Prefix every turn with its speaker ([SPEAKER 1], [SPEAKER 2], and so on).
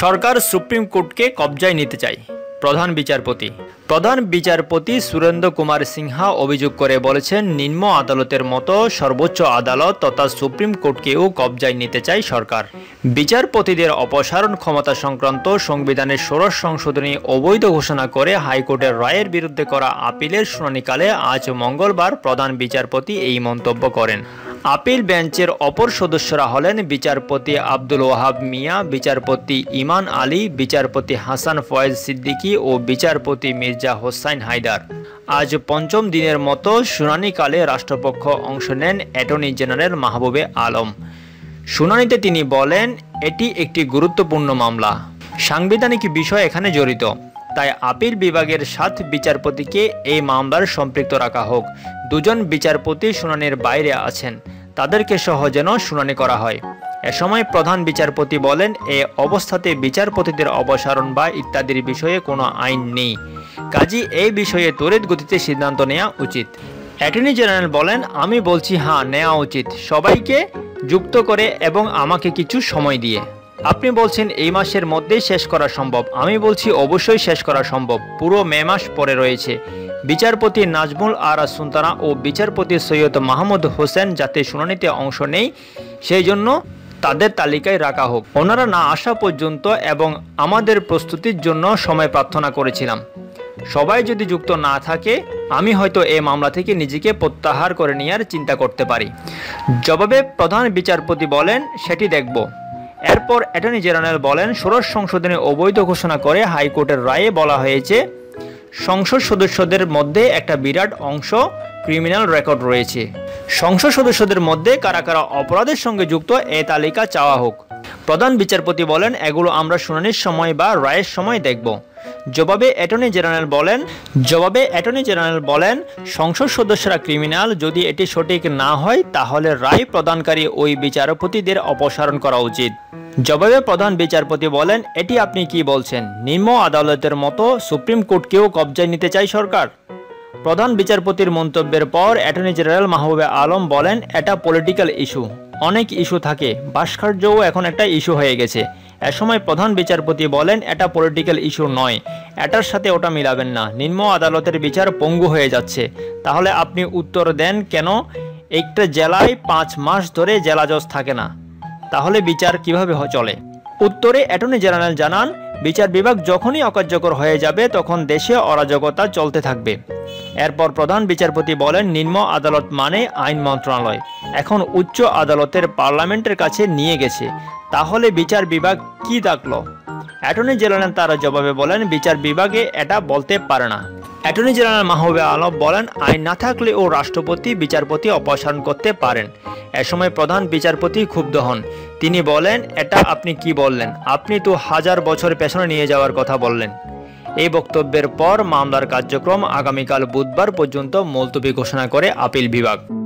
[SPEAKER 1] সরকার supreme কোর্টকে কবজায় নিতে চায় প্রধান বিচারপতি। প্রধান বিচারপতি সুরেন্দ্র কুমার সিনহা অভিযোগ করে বলেছেন, নিম্ন আদালতের মতো সর্বোচ্চ আদালত তথা সুপ্রিম কোর্টকেও কবজায় নিতে চায় সরকার। বিচারপতিদের অপসারণ ক্ষমতা সংক্রান্ত সংবিধানের ষোড়শ সংশোধনী অবৈধ ঘোষণা করে হাইকোর্টের রায়ের বিরুদ্ধে করা আপিলের শুনানিকালে আজ মঙ্গলবার প্রধান বিচারপতি এই মন্তব্য করেন। আপিল বেঞ্চের অপর সদস্যরা হলেন বিচারপতি আব্দুল ওয়াহাব মিয়া, বিচারপতি ইমান আলী, বিচারপতি হাসান ফয়েজ সিদ্দিকী ও বিচারপতি মির্জা হোসাইন হায়দার। আজ পঞ্চম দিনের মতো শুনানিকালে রাষ্ট্রপক্ষ অংশ নেন অ্যাটর্নি জেনারেল মাহবুবে আলম। শুনানিতে তিনি বলেন, এটি একটি গুরুত্বপূর্ণ মামলা। সাংবিধানিক বিষয় এখানে জড়িত। তাই আপিল বিভাগের সাত বিচারপতিকে এই মামলার সম্পৃক্ত রাখা হোক। দুজন বিচারপতি শুনানির বাইরে আছেন। তাদেরকে সহ যেন শুনানি করা হয়। এ সময় প্রধান বিচারপতি বলেন, এ অবস্থাতে বিচারপতিদের অপসারণ বা ইত্যাদির বিষয়ে কোনো আইন নেই। কাজী, এই বিষয়ে তড়িৎ গতিতে সিদ্ধান্ত নেওয়া উচিত। অ্যাটর্নি জেনারেল বলেন, আমি বলছি হ্যাঁ নেওয়া উচিত। সবাইকে যুক্ত করে এবং আমাকে কিছু সময় দিয়ে। আপনি বলছেন এই মাসের মধ্যেই শেষ করা সম্ভব। আমি বলছি অবশ্যই শেষ করা সম্ভব। পুরো মে মাস পরে রয়েছে। বিচারপতি নাজমুল আরা সুলতানা ও বিচারপতি সৈয়দ মাহমুদ হোসেন যাতে শুনানিতে অংশ নেই সেই জন্য তাদের তালিকায় রাখা হোক। ওনারা না আসা পর্যন্ত এবং আমাদের প্রস্তুতির জন্য সময় প্রার্থনা করেছিলাম। সবাই যদি যুক্ত না থাকে, আমি হয়তো এ মামলা থেকে নিজেকে প্রত্যাহার করে নেওয়ার চিন্তা করতে পারি। জবাবে প্রধান বিচারপতি বলেন, সেটি দেখব। এরপর অ্যাটর্নি জেনারেল বলেন, ষোড়শ সংশোধনে অবৈধ ঘোষণা করে হাইকোর্টের রায়ে বলা হয়েছে, সংসদ সদস্যদের মধ্যে একটা বিরাট অংশ ক্রিমিনাল রেকর্ড রয়েছে। সংসদ সদস্যদের মধ্যে কারা কারা অপরাধের সঙ্গে যুক্ত, এ তালিকা চাওয়া হোক। প্রধান বিচারপতি বলেন, এগুলো আমরা শুনানির সময় বা রায়ের সময় দেখব। জবাবে অ্যাটর্নি জেনারেল বলেন, জবাবে অ্যাটর্নি জেনারেল বলেন, সংসদ সদস্যরা ক্রিমিনাল যদি এটি সঠিক না হয়, তাহলে রায় প্রদানকারী ওই বিচারপতিদের অপসারণ করা উচিত। জবাবে প্রধান বিচারপতি বলেন, এটি আপনি কি বলছেন? নিম্ন আদালতের মতো সুপ্রিম কোর্টকেও কবজায় নিতে চাই সরকার? প্রধান বিচারপতির মন্তব্যের পর অ্যাটর্নি জেনারেল মাহবুবে আলম বলেন, এটা পলিটিক্যাল ইস্যু। অনেক ইস্যু থাকে। ভাস্কর্যও এখন একটা ইস্যু হয়ে গেছে। এ সময় প্রধান বিচারপতি বলেন, এটা পলিটিক্যাল ইস্যু নয়। এটার সাথে ওটা মিলাবেন না। নিম্ন আদালতের বিচার পঙ্গু হয়ে যাচ্ছে। তাহলে আপনি উত্তর দেন কেন? একটা জেলায় পাঁচ মাস ধরে জেলা জজ থাকে না। তাহলে বিচার কীভাবে চলে? উত্তরে অ্যাটর্নি জেনারেল জানান, বিচার বিভাগ যখনই অকার্যকর হয়ে যাবে, তখন দেশে অরাজকতা চলতে থাকবে। এরপর প্রধান বিচারপতি বলেন, নিম্ন আদালত মানে আইন মন্ত্রণালয়। এখন উচ্চ আদালতের পার্লামেন্টের কাছে নিয়ে গেছে। তাহলে বিচার বিভাগ কি ডাকলো অ্যাটর্নি জেনারেল তারা জবাবে বলেন, বিচার বিভাগে এটা বলতে পারে না। অ্যাটর্নি জেনারেল মাহবুবে আলম বলেন, আইন না থাকলে ও রাষ্ট্রপতি, বিচারপতি অপসারণ করতে পারেন। এ সময় প্রধান বিচারপতি ক্ষুব্ধ হন। তিনি বলেন, এটা আপনি কি বললেন? আপনি তো হাজার বছর পেছনে নিয়ে যাওয়ার কথা বললেন। এই বক্তব্যের পর মামলার কার্যক্রম আগামীকাল বুধবার পর্যন্ত মুলতবি ঘোষণা করে আপিল বিভাগ।